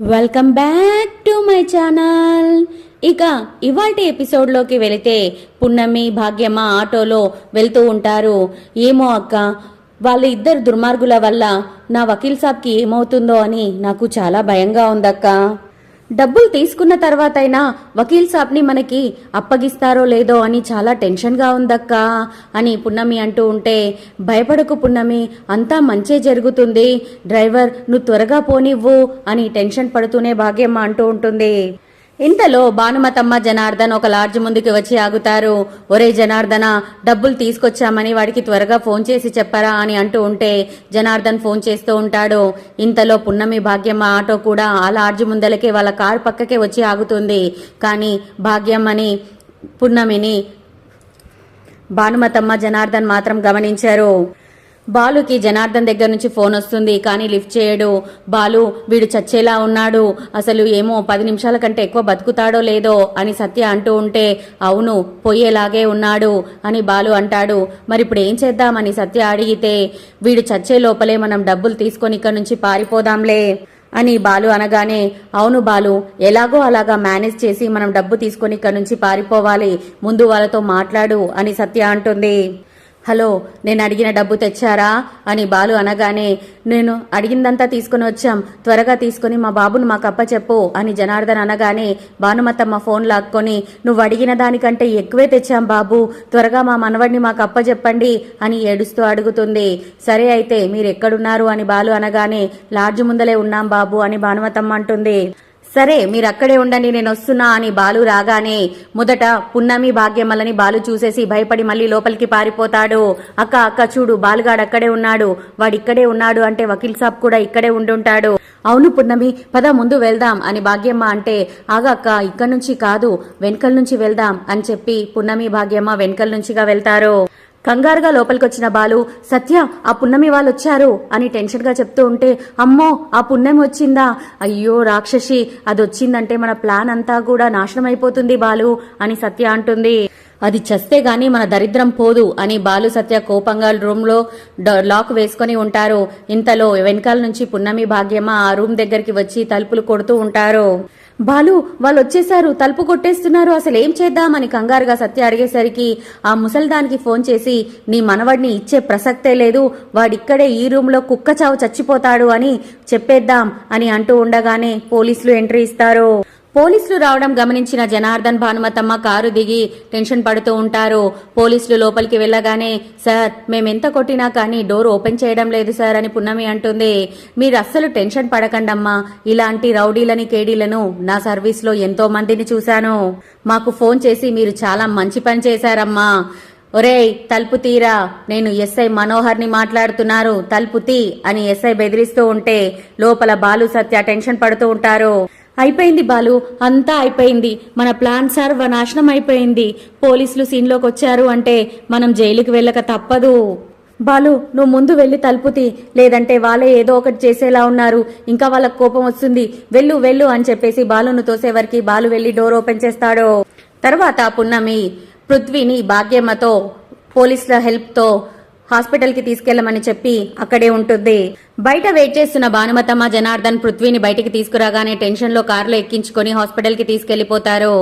Welcome back to my channel ఇక ఇవాటి ఎపిసోడ్లోకి వెళితే పున్నమి భాగ్యమ్మ ఆటోలో వెళ్తూ ఉంటారు. ఏమో అక్క వాళ్ళ ఇద్దరు దుర్మార్గుల వల్ల నా వకీల్ సాబ్కి ఏమవుతుందో అని నాకు చాలా భయంగా ఉందక్క. డబ్బులు తీసుకున్న తర్వాతైనా వకీల్ సాబ్ని మనకి అప్పగిస్తారో లేదో అని చాలా టెన్షన్గా ఉందక్కా అని పున్నమి అంటూ ఉంటే భయపడకు పున్నమి అంతా మంచే జరుగుతుంది. డ్రైవర్ నువ్వు త్వరగా పోనివ్వు అని టెన్షన్ పడుతూనే భాగ్యమ్మ అంటూ ఉంటుంది. ఇంతలో భానుమతమ్మ జనార్దన్ ఒక లాడ్జ్ ముందుకు వచ్చి ఆగుతారు. ఒరే జనార్దన డబ్బులు తీసుకొచ్చామని వాడికి త్వరగా ఫోన్ చేసి చెప్పరా అని అంటూ ఉంటే జనార్దన్ ఫోన్ చేస్తూ ఉంటాడు. ఇంతలో పున్నమి భాగ్యమ్మ ఆటో కూడా ఆ లాడ్జ్ ముందలకే వాళ్ళ కారు పక్కకే వచ్చి ఆగుతుంది. కానీ భాగ్యమ్మని పున్నమిని భానుమతమ్మ జనార్దన్ మాత్రం గమనించారు. బాలుకి జనార్దన్ దగ్గర నుంచి ఫోన్ వస్తుంది కానీ లిఫ్ట్ చేయడు. బాలు వీడు చచ్చేలా ఉన్నాడు. అసలు ఏమో పది నిమిషాల కంటే ఎక్కువ బతుకుతాడో లేదో అని సత్య అంటూ ఉంటే అవును పోయేలాగే ఉన్నాడు అని బాలు అంటాడు. మరి ఇప్పుడు ఏం చేద్దామని సత్య అడిగితే వీడు చచ్చే లోపలే మనం డబ్బులు తీసుకొని ఇక్కడ నుంచి పారిపోదాంలే అని బాలు అనగానే అవును బాలు ఎలాగో అలాగా మేనేజ్ చేసి మనం డబ్బు తీసుకొని ఇక్కడ నుంచి పారిపోవాలి. ముందు వాళ్ళతో మాట్లాడు అని సత్య అంటుంది. హలో నేను అడిగిన డబ్బు తెచ్చారా? అని బాలు అనగానే నేను అడిగిందంతా తీసుకుని వచ్చాం. త్వరగా తీసుకుని మా బాబును మాకు అప్పచెప్పు అని జనార్దన్ అనగానే భానుమతమ్మ ఫోన్ లాక్కొని నువ్వు అడిగిన దానికంటే ఎక్కువే తెచ్చాం బాబు. త్వరగా మా మనవడిని మాకు అప్పచెప్పండి అని ఏడుస్తూ అడుగుతుంది. సరే అయితే మీరు ఎక్కడున్నారు అని బాలు అనగానే లాడ్జ్ ముందలే ఉన్నాం బాబు అని భానుమతమ్మ అంటుంది. సరే మీరు అక్కడే ఉండండి నేను వస్తున్నా అని బాలు రాగానే మొదట పున్నమి భాగ్యమ్మలని బాలు చూసేసి భయపడి మళ్ళీ లోపలికి పారిపోతాడు. అక్క అక్క చూడు బాలుగాడు అక్కడే ఉన్నాడు. వాడిక్కడే ఉన్నాడు అంటే వకీల్ సాబ్ కూడా ఇక్కడే ఉండుంటాడు. అవును పున్నమి పద ముందు వెళ్దాం అని భాగ్యమ్మ అంటే ఆగక్క ఇక్కడి నుంచి కాదు వెనకల నుంచి వెళ్దాం అని చెప్పి పున్నమి భాగ్యమ్మ వెనకల నుంచిగా వెళ్తారు. కంగారుగా లోపలికొచ్చిన బాలు సత్య ఆ పున్నమి వాళ్ళు వచ్చారు అని టెన్షన్గా చెప్తూ ఉంటే అమ్మో ఆ పున్నమి వచ్చిందా? అయ్యో రాక్షసి అది వచ్చిందంటే మన ప్లాన్ అంతా కూడా నాశనం అయిపోతుంది బాలు అని సత్య అంటుంది. అది చస్తే గాని మన దరిద్రం పోదు అని బాలు సత్య కోపంగా రూమ్లో డ- లాక్ వేసుకొని ఉంటారు. ఇంతలో వెనకాల నుంచి పున్నమి భాగ్యమ్మ ఆ రూమ్ దగ్గరికి వచ్చి తలుపులు కొడుతూ ఉంటారు. బాలు వాళ్ళు వచ్చేసారు తలుపు కొట్టేస్తున్నారు అసలు ఏం చేద్దామని కంగారుగా సత్య అడిగేసరికి ఆ ముసల్దానికి ఫోన్ చేసి నీ మనవడిని ఇచ్చే ప్రసక్తే లేదు వాడిక్కడే ఈ రూమ్లో కుక్క చావు చచ్చిపోతాడు అని చెప్పేద్దాం అని అంటూ ఉండగానే పోలీసులు ఎంట్రీ ఇస్తారు. పోలీసులు రావడం గమనించిన జనార్దన్ భానుమతమ్మ కారు దిగి టెన్షన్ పడుతూ ఉంటారు. పోలీసులు లోపలికి వెళ్ళగానే సార్ మేమెంత కొట్టినా కానీ డోర్ ఓపెన్ చేయడం లేదు సార్ అని పున్నమి అంటుంది. మీరు అస్సలు టెన్షన్ పడకండమ్మా. ఇలాంటి రౌడీలని కేడీలను నా సర్వీస్లో ఎంతో మందిని చూశాను. మాకు ఫోన్ చేసి మీరు చాలా మంచి పని చేశారమ్మా. ఒరేయ్ తలుపు తీరా. నేను ఎస్ఐ మనోహర్ని మాట్లాడుతున్నారు. తలుపు తీ అని ఎస్ఐ బెదిరిస్తూ ఉంటే లోపల బాలు సత్య టెన్షన్ పడుతూ ఉంటారు. అయిపోయింది బాలు అంతా అయిపోయింది. మన ప్లాన్ సార్ నాశనం అయిపోయింది. పోలీసులు సీన్లోకి వచ్చారు అంటే మనం జైలుకి వెళ్ళక తప్పదు. బాలు నువ్వు ముందు వెళ్ళి తలుపుతి లేదంటే వాళ్ళే ఏదో ఒకటి చేసేలా ఉన్నారు. ఇంకా వాళ్ళకి కోపం వస్తుంది. వెళ్ళు వెళ్ళు అని చెప్పేసి బాలును తోసేవరికి బాలు వెళ్ళి డోర్ ఓపెన్ చేస్తాడు. తర్వాత పున్నమి పృథ్వీని భాగ్యమ్మతో పోలీసుల హెల్ప్తో హాస్పిటల్కి తీసుకెళ్ళమని చెప్పి అక్కడే ఉంటుంది. బయట వెయిట్ చేస్తున్న భానుమతమ్మ జనార్దన్ పృథ్వీని బయటికి తీసుకురాగానే టెన్షన్లో కారులో ఎక్కించుకొని హాస్పిటల్కి తీసుకెళ్ళిపోతారు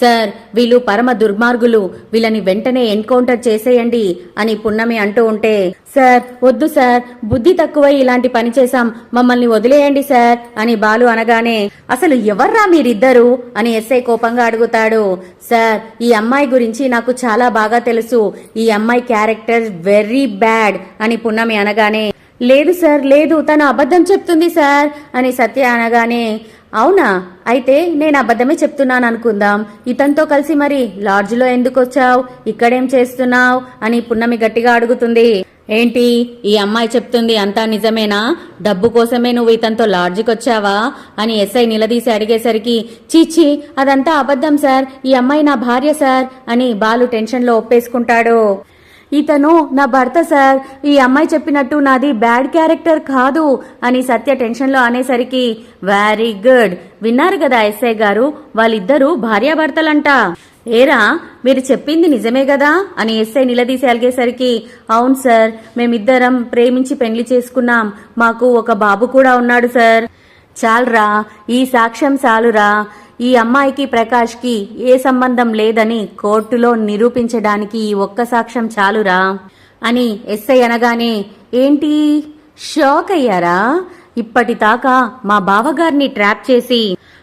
సార్ వీళ్ళు పరమ దుర్మార్గులు. వీళ్ళని వెంటనే ఎన్కౌంటర్ చేసేయండి అని పున్నమి అంటూ ఉంటే సార్ వద్దు సార్ బుద్ధి తక్కువై ఇలాంటి పని చేశాం మమ్మల్ని వదిలేయండి సార్ అని బాలు అనగానే అసలు ఎవర్రా మీరిద్దరు అని ఎస్ఐ కోపంగా అడుగుతాడు. సార్ ఈ అమ్మాయి గురించి నాకు చాలా బాగా తెలుసు. ఈ అమ్మాయి క్యారెక్టర్ వెరీ బ్యాడ్ అని పున్నమి అనగానే లేదు సార్ లేదు తను అబద్ధం చెప్తుంది సార్ అని సత్య అనగానే అవునా? అయితే నేను అబద్ధమే చెప్తున్నాను అనుకుందాం. ఇతనితో కలిసి మరి లాడ్జ్లో ఎందుకు వచ్చావు? ఇక్కడేం చేస్తున్నావు? అని పున్నమి గట్టిగా అడుగుతుంది. ఏంటి? ఈ అమ్మాయి చెప్తుంది అంతా నిజమేనా? డబ్బు కోసమే నువ్వు ఇతనితో లాడ్జికి వచ్చావా? అని ఎస్ఐ నిలదీసి అడిగేసరికి చీచి అదంతా అబద్ధం సార్. ఈ అమ్మాయి నా భార్య సార్ అని బాలు టెన్షన్లో ఒప్పేసుకుంటాడు. ఇతను నా భర్త సార్ ఈ అమ్మాయి చెప్పినట్టు నాది బ్యాడ్ క్యారెక్టర్ కాదు అని సత్య టెన్షన్లో అనేసరికి వెరీ గుడ్. విన్నారు కదా ఎస్ఐ గారు వాళ్ళిద్దరూ భార్యాభర్తలంట. ఏరా మీరు చెప్పింది నిజమే కదా? అని ఎస్ఐ నిలదీసి అలిగేసరికి అవును సార్ మేమిద్దరం ప్రేమించి పెళ్ళి చేసుకున్నాం. మాకు ఒక బాబు కూడా ఉన్నాడు సార్. చాలురా ఈ సాక్ష్యం చాలురా. ఈ అమ్మాయికి ప్రకాష్కి ఏ సంబంధం లేదని కోర్టులో నిరూపించడానికి ఈ ఒక్క సాక్ష్యం చాలురా అని ఎస్ఐ అనగానే ఏంటి షాక్ అయ్యారా? ఇప్పటిదాకా మా బావగారిని ట్రాప్ చేసి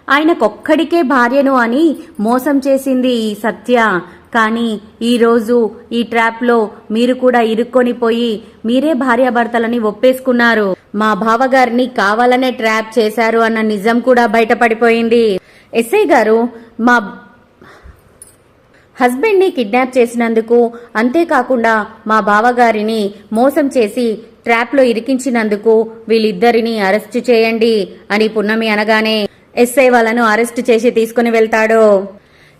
ఆయనకొక్కడికే భార్యను అని మోసం చేసింది ఈ సత్య. కానీ ఈరోజు ఈ ట్రాప్లో మీరు కూడా ఇరుక్కొని పోయి మీరే భార్యాభర్తలని ఒప్పేసుకున్నారు. మా బావగారిని కావాలనే ట్రాప్ చేశారు అన్న నిజం కూడా బయటపడిపోయింది. ఎస్ఐ గారు మా హస్బెండ్ని కిడ్నాప్ చేసినందుకు అంతేకాకుండా మా బావగారిని మోసం చేసి ట్రాప్లో ఇరికించినందుకు వీళ్ళిద్దరిని అరెస్టు చేయండి అని పున్నమి అనగానే ఎస్ఐ వాళ్ళను అరెస్ట్ చేసి తీసుకుని వెళ్తాడు.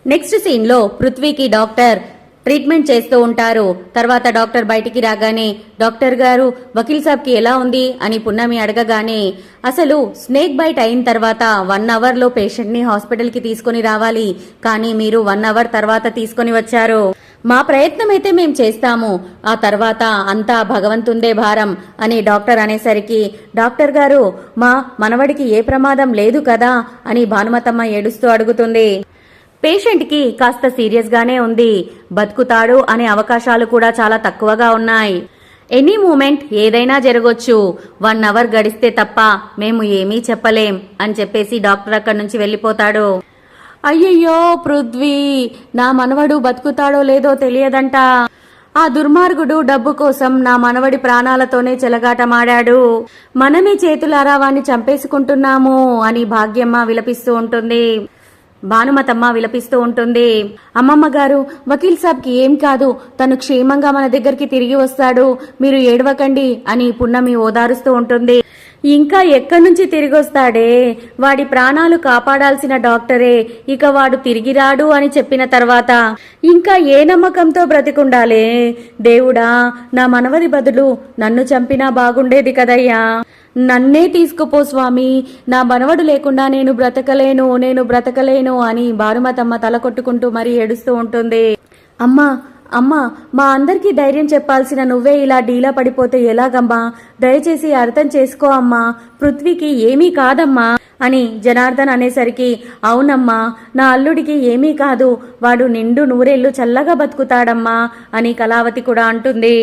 నెక్స్ట్ సీన్లో పృథ్వీకి డాక్టర్ ట్రీట్మెంట్ చేస్తూ ఉంటారు. తర్వాత డాక్టర్ బయటికి రాగానే డాక్టర్ గారు వకీల్ సాబ్కి ఎలా ఉంది? అని పున్నమి అడగగానే అసలు స్నేక్ బైట్ అయిన తర్వాత వన్ అవర్లో పేషెంట్ని హాస్పిటల్కి తీసుకుని రావాలి. కానీ మీరు వన్ అవర్ తర్వాత తీసుకొని వచ్చారు. మా ప్రయత్నం అయితే మేం చేస్తాము. ఆ తర్వాత అంతా భగవంతుందే భారం అని డాక్టర్ అనేసరికి డాక్టర్ గారు మా మనవడికి ఏ ప్రమాదం లేదు కదా అని భానుమతమ్మ ఏడుస్తూ అడుగుతుంది. పేషెంట్కి కాస్త సీరియస్గానే ఉంది. బతుకుతాడు అనే అవకాశాలు కూడా చాలా తక్కువగా ఉన్నాయి. ఎనీ మూమెంట్ ఏదైనా జరగొచ్చు. వన్ అవర్ గడిస్తే తప్ప మేము ఏమీ చెప్పలేం అని చెప్పేసి డాక్టర్ అక్కడి నుంచి వెళ్ళిపోతాడు. అయ్యయ్యో పృథ్వీ నా మనవడు బతుకుతాడో లేదో తెలియదంట. ఆ దుర్మార్గుడు డబ్బు కోసం నా మనవడి ప్రాణాలతోనే చెలగాటమాడాడు. మనమే చేతులారా వాణ్ణి చంపేసుకుంటున్నాము అని భాగ్యమ్మ విలపిస్తూ ఉంటుంది. భానుమతమ్మ విలపిస్తూ ఉంటుంది. అమ్మమ్మ గారు వకీల్ సాబ్కి ఏం కాదు తను క్షేమంగా మన దగ్గరికి తిరిగి వస్తాడు. మీరు ఏడవకండి అని పున్నమి ఓదారుస్తూ ఉంటుంది. ఇంకా ఎక్కడి నుంచి తిరిగి వస్తాడే? వాడి ప్రాణాలు కాపాడాల్సిన డాక్టరే. ఇక వాడు తిరిగి రాడు అని చెప్పిన తర్వాత ఇంకా ఏ నమ్మకంతో బ్రతికుండాలే? దేవుడా నా మనవది బదులు నన్ను చంపినా బాగుండేది కదయ్యా. నన్నే తీసుకుపో స్వామి. నా మనవడు లేకుండా నేను బ్రతకలేను నేను బ్రతకలేను అని బారుమతమ్మ తల కొట్టుకుంటూ మరీ ఏడుస్తూ ఉంటుంది. అమ్మా అమ్మా మా అందరికీ ధైర్యం చెప్పాల్సిన నువ్వే ఇలా డీలా పడిపోతే ఎలాగమ్మా? దయచేసి అర్థం చేసుకో అమ్మా. పృథ్వీకి ఏమీ కాదమ్మా అని జనార్దన్ అనేసరికి అవునమ్మా నా అల్లుడికి ఏమీ కాదు. వాడు నిండు నూరేళ్ళు చల్లగా బతుకుతాడమ్మా అని కళావతి కూడా అంటుంది.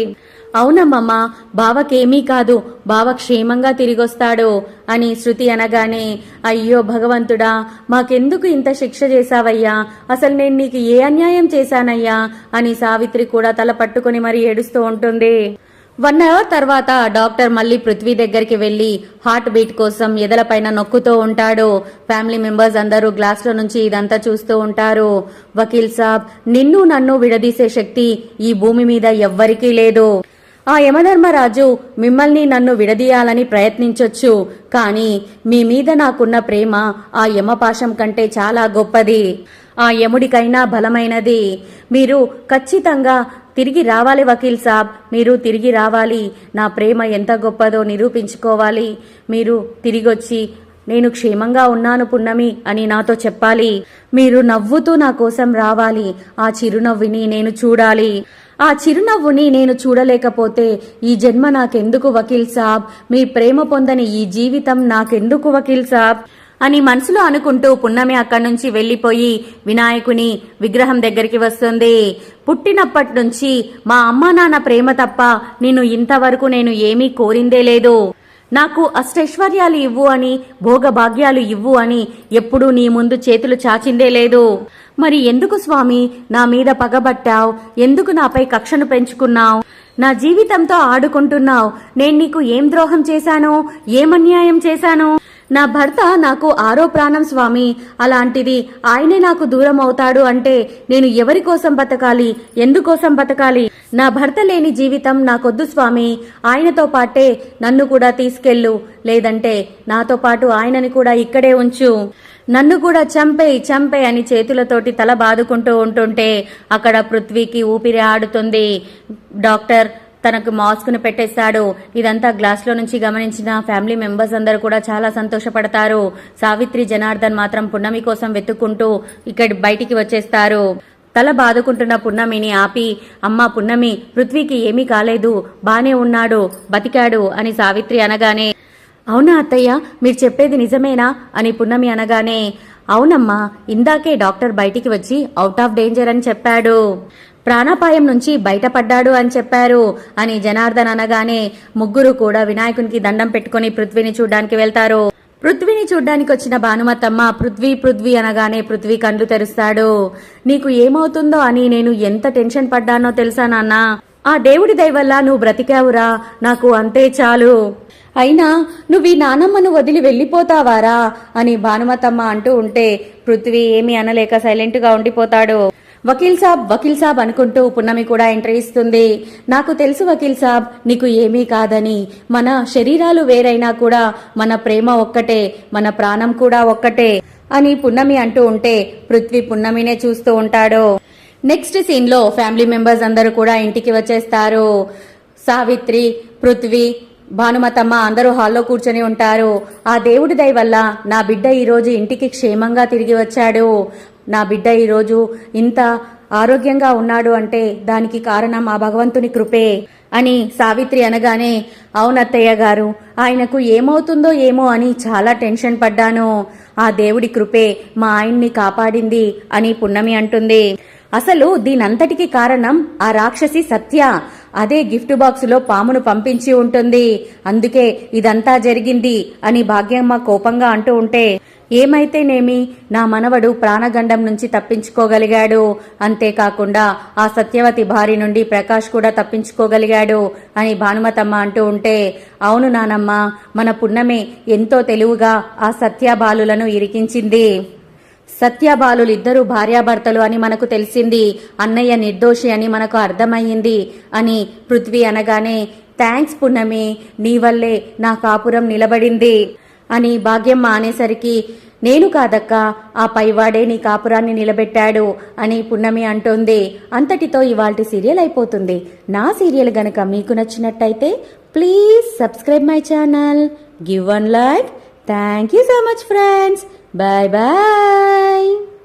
అవునమ్మమ్మ బావకేమీ కాదు. బావ క్షేమంగా తిరిగొస్తాడు అని శృతి అనగానే అయ్యో భగవంతుడా మాకెందుకు ఇంత శిక్ష చేశావయ్యా? అసలు నేను నీకు ఏ అన్యాయం చేశానయ్యా? అని సావిత్రి కూడా తల పట్టుకుని మరీ ఏడుస్తూ ఉంటుంది. వన్ అవర్ తర్వాత డాక్టర్ మళ్ళీ పృథ్వీ దగ్గరికి వెళ్ళి హార్ట్ బీట్ కోసం ఎదలపైన నొక్కుతూ ఉంటాడు. ఫ్యామిలీ మెంబర్స్ అందరూ గ్లాస్లో నుంచి ఇదంతా చూస్తూ ఉంటారు. వకీల్ సాబ్ నిన్ను నన్ను విడదీసే శక్తి ఈ భూమి మీద ఎవ్వరికీ లేదు. ఆ యమధర్మరాజు మిమ్మల్ని నన్ను విడదీయాలని ప్రయత్నించొచ్చు కానీ మీ మీద నాకున్న ప్రేమ ఆ యమపాశం కంటే చాలా గొప్పది. ఆ యముడికైనా బలమైనది. మీరు ఖచ్చితంగా తిరిగి రావాలి వకీల్ సాబ్. మీరు తిరిగి రావాలి. నా ప్రేమ ఎంత గొప్పదో నిరూపించుకోవాలి. మీరు తిరిగొచ్చి నేను క్షేమంగా ఉన్నాను పున్నమి అని నాతో చెప్పాలి. మీరు నవ్వుతూ నా కోసం రావాలి. ఆ చిరునవ్విని నేను చూడాలి. ఆ చిరునవ్వుని నేను చూడలేకపోతే ఈ జన్మ నాకెందుకు వకీల్ సాబ్? మీ ప్రేమ పొందని ఈ జీవితం నాకెందుకు వకీల్ సాబ్? అని మనసులో అనుకుంటూ పున్నమి అక్కడి నుంచి వెళ్ళిపోయి వినాయకుని విగ్రహం దగ్గరికి వస్తుంది. పుట్టినప్పటి నుంచి మా అమ్మా నాన్న ప్రేమ తప్ప నిన్ను ఇంతవరకు నేను ఏమీ కోరిందే లేదు. నాకు అష్టైశ్వర్యాలు ఇవ్వు అని భోగభాగ్యాలు ఇవ్వు అని ఎప్పుడూ నీ ముందు చేతులు చాచిందే లేదు. మరి ఎందుకు స్వామి? నా మీద పగబట్టావు. ఎందుకు నాపై కక్షను పెంచుకున్నావు? నా జీవితంతో ఆడుకుంటున్నావు. నేను నీకు ఏం ద్రోహం చేశాను? ఏమన్యాయం చేశాను? నా భర్త నాకు ఆరో ప్రాణం స్వామి. అలాంటిది ఆయనే నాకు దూరం అవుతాడు అంటే నేను ఎవరి కోసం బతకాలి? ఎందుకోసం బతకాలి? నా భర్త లేని జీవితం నాకొద్దు స్వామి. ఆయనతో పాటే నన్ను కూడా తీసుకెళ్ళు. లేదంటే నాతో పాటు ఆయనని కూడా ఇక్కడే ఉంచు. నన్ను కూడా చంపే చంపే అని చేతులతోటి తల బాదుకుంటూ ఉంటుంటే అక్కడ పృథ్వీకి ఊపిరి ఆడుతుంది. డాక్టర్ తనకు మాస్క్ను పెట్టేస్తాడు ఇదంతా గ్లాస్లో నుంచి గమనించిన ఫ్యామిలీ మెంబర్స్ అందరూ కూడా చాలా సంతోషపడతారు. సావిత్రి జనార్దన్ మాత్రం పున్నమి కోసం వెతుక్కుంటూ ఇక్కడ బయటికి వచ్చేస్తారు. తల బాదుకుంటున్న పున్నమిని ఆపి అమ్మా పున్నమి పృథ్వీకి ఏమీ కాలేదు బానే ఉన్నాడు బతికాడు అని సావిత్రి అనగానే అవునా అత్తయ్య? మీరు చెప్పేది నిజమేనా? అని పున్నమి అనగానే అవునమ్మా ఇందాకే డాక్టర్ బయటికి వచ్చి అవుట్ ఆఫ్ డేంజర్ అని చెప్పాడు. ప్రాణాపాయం నుంచి బయటపడ్డాడు అని చెప్పారు అని జనార్దన్ అనగానే ముగ్గురు కూడా వినాయకునికి దండం పెట్టుకుని పృథ్వీని చూడ్డానికి వెళ్తారు. పృథ్వీని చూడ్డానికి వచ్చిన భానుమతమ్మ పృథ్వీ పృథ్వీ అనగానే పృథ్వీ కండ్లు తెరుస్తాడు. నీకు ఏమవుతుందో అని నేను ఎంత టెన్షన్ పడ్డానో తెలుసా నాన్న? ఆ దేవుడి దయవల్ల నువ్వు బ్రతికావురా. నాకు అంతే చాలు. అయినా నువ్వు ఈ నానమ్మను వదిలి వెళ్ళిపోతావారా అని భానుమతమ్మ అంటూ ఉంటే పృథ్వీ ఏమీ అనలేక సైలెంట్గా ఉండిపోతాడు. వకీల్ సాబ్ వకీల్ సాబ్ అనుకుంటూ పున్నమి కూడా ఎంట్రీ ఇస్తుంది. నాకు తెలుసు వకీల్ సాబ్ నీకు ఏమీ కాదని. మన శరీరాలు వేరైనా కూడా మన ప్రేమ ఒక్కటే మన ప్రాణం కూడా ఒక్కటే అని పున్నమి అంటూ ఉంటే పృథ్వీ పున్నమినే చూస్తూ ఉంటాడు. నెక్స్ట్ సీన్లో ఫ్యామిలీ మెంబర్స్ అందరూ కూడా ఇంటికి వచ్చేస్తారు. సావిత్రి పృథ్వీ భానుమతమ్మ అందరూ హాల్లో కూర్చొని ఉంటారు. ఆ దేవుడి దయ వల్ల నా బిడ్డ ఈరోజు ఇంటికి క్షేమంగా తిరిగి వచ్చాడు. నా బిడ్డ ఈరోజు ఇంత ఆరోగ్యంగా ఉన్నాడు అంటే దానికి కారణం ఆ భగవంతుని కృపే అని సావిత్రి అనగానే అవునత్తయ్య గారు ఆయనకు ఏమవుతుందో ఏమో అని చాలా టెన్షన్ పడ్డాను. ఆ దేవుడి కృపే మా ఆయన్ని కాపాడింది అని పున్నమి అంటుంది. అసలు దీనంతటికి కారణం ఆ రాక్షసి సత్య. అదే గిఫ్ట్ బాక్సులో పామును పంపించి ఉంటుంది. అందుకే ఇదంతా జరిగింది అని భాగ్యమ్మ కోపంగా అంటూ ఉంటే ఏమైతేనేమి నా మనవడు ప్రాణగండం నుంచి తప్పించుకోగలిగాడు. అంతేకాకుండా ఆ సత్యవతి భార్య నుండి ప్రకాష్ కూడా తప్పించుకోగలిగాడు అని భానుమతమ్మ అంటూ ఉంటే అవును నానమ్మ మన పున్నమే ఎంతో తెలివిగా ఆ సత్యబాలులను ఇరికించింది. సత్యబాలులు ఇద్దరు భార్యాభర్తలు అని మనకు తెలిసింది. అన్నయ్య నిర్దోషి అని మనకు అర్థమయ్యింది అని పృథ్వీ అనగానే థ్యాంక్స్ పున్నమి నీ వల్లే నా కాపురం నిలబడింది అని భాగ్యమ్మ అనేసరికి నేను కాదక్క ఆ పైవాడే నీ కాపురాన్ని నిలబెట్టాడు అని పున్నమి అంటోంది. అంతటితో ఇవాల్టి సీరియల్ అయిపోతుంది. నా సీరియల్ గనక మీకు నచ్చినట్టయితే please subscribe my channel give one like. Thank you so much friends. Bye bye!